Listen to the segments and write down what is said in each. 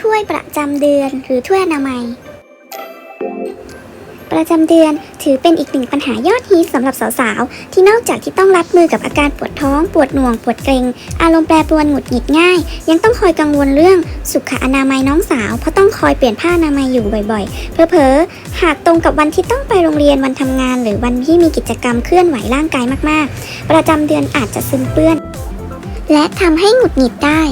ถ้วยประจำเดือนหรือถ้วยอนามัย ประจำเดือนถือเป็นอีกหนึ่งปัญหายอดฮิตสำหรับสาวๆ ที่นอกจากที่ต้องรับมือกับอาการปวดท้อง ปวดหน่วง ปวดเกร็ง อารมณ์แปรปรวนหงุดหงิดง่าย ยังต้องคอยกังวลเรื่องสุขอนามัยน้องสาว เพราะต้องคอยเปลี่ยนผ้าอนามัยอยู่บ่อยๆ เพอๆหากตรงกับวันที่ต้องไปโรงเรียนวันทำงาน หรือวันที่มีกิจกรรมเคลื่อนไหวร่างกายมากๆ ประจำเดือนอาจจะซึมเปื้อน และทำให้หงุดหงิดได้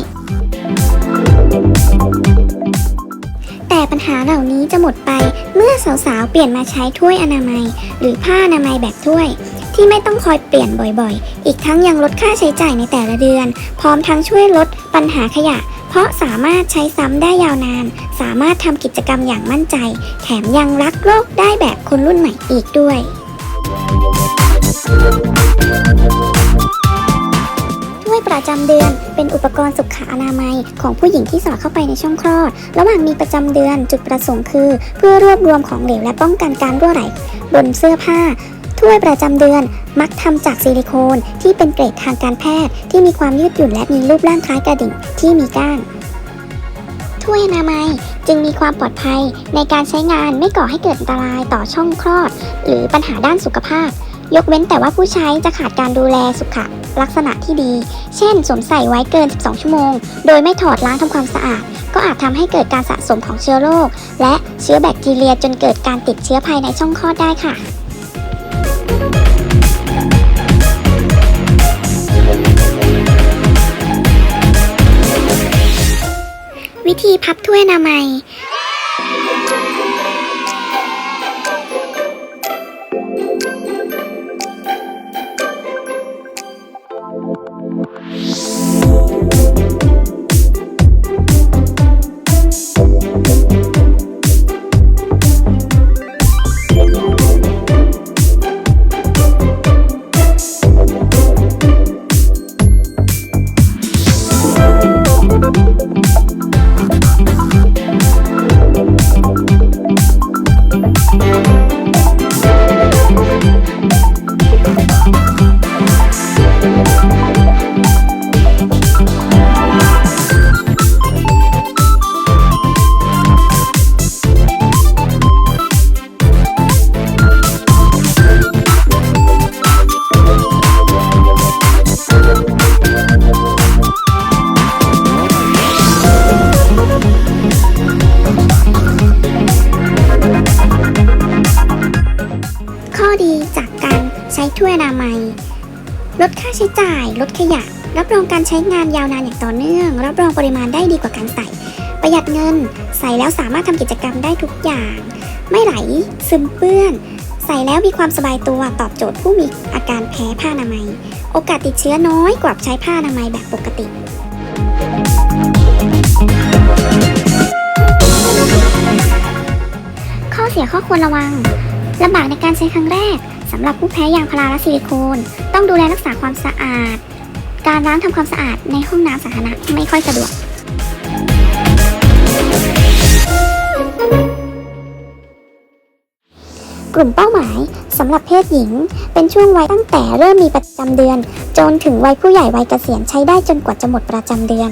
ปัญหาเหล่านี้จะหมดไปเมื่อสาวๆ เปลี่ยนมาใช้ถ้วยอนามัย หรือผ้าอนามัยแบบถ้วย ที่ไม่ต้องคอยเปลี่ยนบ่อยๆ อีกทั้งยังลดค่าใช้จ่ายในแต่ละเดือน พร้อมทั้งช่วยลดปัญหาขยะ เพราะสามารถใช้ซ้ำได้ยาวนาน สามารถทำกิจกรรมอย่างมั่นใจ แถมยังรักโลกได้แบบคนรุ่นใหม่อีกด้วย ประจำเดือน เป็นอุปกรณ์สุขอนามัย ของผู้หญิงที่สอดเข้าไปในช่องคลอด ระหว่างมีประจำเดือนจุดประสงค์คือ เพื่อรวบรวมของเหลวและป้องกันการรั่วไหลบนเสื้อผ้าถ้วยประจำเดือนมักทำจากซิลิโคนที่เป็นเกรดทางการแพทย์ ที่มีความยืดหยุ่นและมีรูปร่างคล้ายกระดิ่งที่มีก้านถ้วยอนามัยจึงมีความปลอดภัยในการใช้งานไม่ก่อให้เกิดอันตรายต่อช่องคลอด หรือปัญหาด้านสุขภาพ ยกเว้นแต่ว่าผู้ใช้จะขาดการดูแลสุข ลักษณะที่ดี เช่น สวมใส่ไว้เกิน 12 ชั่วโมง โดยไม่ถอดล้างทำความสะอาด ก็อาจทำให้เกิดการสะสมของเชื้อโรค และเชื้อแบคทีเรียจนเกิดการติดเชื้อภายในช่องคลอดได้ค่ะวิธีพับถ้วยนามัย ข้อดีจากการใช้ถ้วยอนามัย ลดค่าใช้จ่าย ลดขยะ รับรองการใช้งานยาวนานอย่างต่อเนื่อง รับรองปริมาณได้ดีกว่าการใส่ ประหยัดเงิน ใส่แล้วสามารถทำกิจกรรมได้ทุกอย่าง ไม่ไหล ซึมเปื้อน ใส่แล้วมีความสบายตัวตอบโจทย์ผู้มีอาการแพ้ผ้าอนามัย โอกาสติดเชื้อน้อยกว่าใช้ผ้าอนามัยแบบปกติข้อเสียข้อควรระวังลำบากในการใช้ครั้งแรก สำหรับผู้แพ้ยางพาราและซิลิโคน ต้องดูแลรักษาความสะอาด การล้างทำความสะอาดในห้องน้ำสาธารณะไม่ค่อยสะดวกกลุ่มเป้าหมายสำหรับเพศหญิง เป็นช่วงวัยตั้งแต่เริ่มมีประจำเดือน จนถึงวัยผู้ใหญ่วัยเกษียณใช้ได้จนกว่าจะหมดประจำเดือน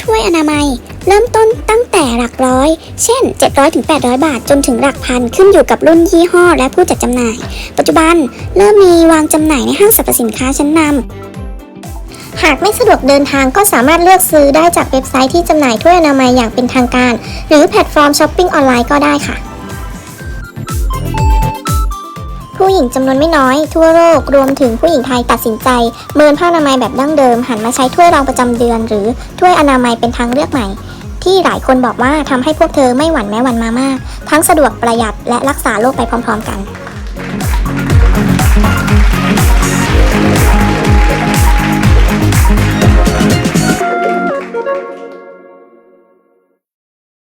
ถ้วยอนามัย เริ่มต้นตั้ง แต่หลักร้อย เช่น700ถึง800 บาท จนถึงหลักพัน ขึ้นอยู่กับรุ่นยี่ห้อ และผู้จัดจำหน่าย ปัจจุบันเริ่มมีวางจำหน่ายในห้างสรรพสินค้าชั้นนำ หากไม่สะดวกเดินทางก็สามารถเลือกซื้อได้จากเว็บไซต์ที่จำหน่ายถ้วยอนามัยอย่างเป็นทางการ หรือแพลตฟอร์มช้อปปิ้งออนไลน์ก็ได้ค่ะผู้หญิงจำนวนไม่น้อย ทั่วโลกรวมถึงผู้หญิงไทยตัดสินใจ เมินผ้าอนามัยแบบดั้งเดิม หันมาใช้ถ้วยรองประจำเดือน หรือถ้วยอนามัยเป็นทางเลือกใหม่ ที่หลายคนบอกว่าทำให้พวกเธอไม่หวั่นแม้วันมามาก ทั้งสะดวกประหยัดและรักษาโรคไปพร้อม ๆ กัน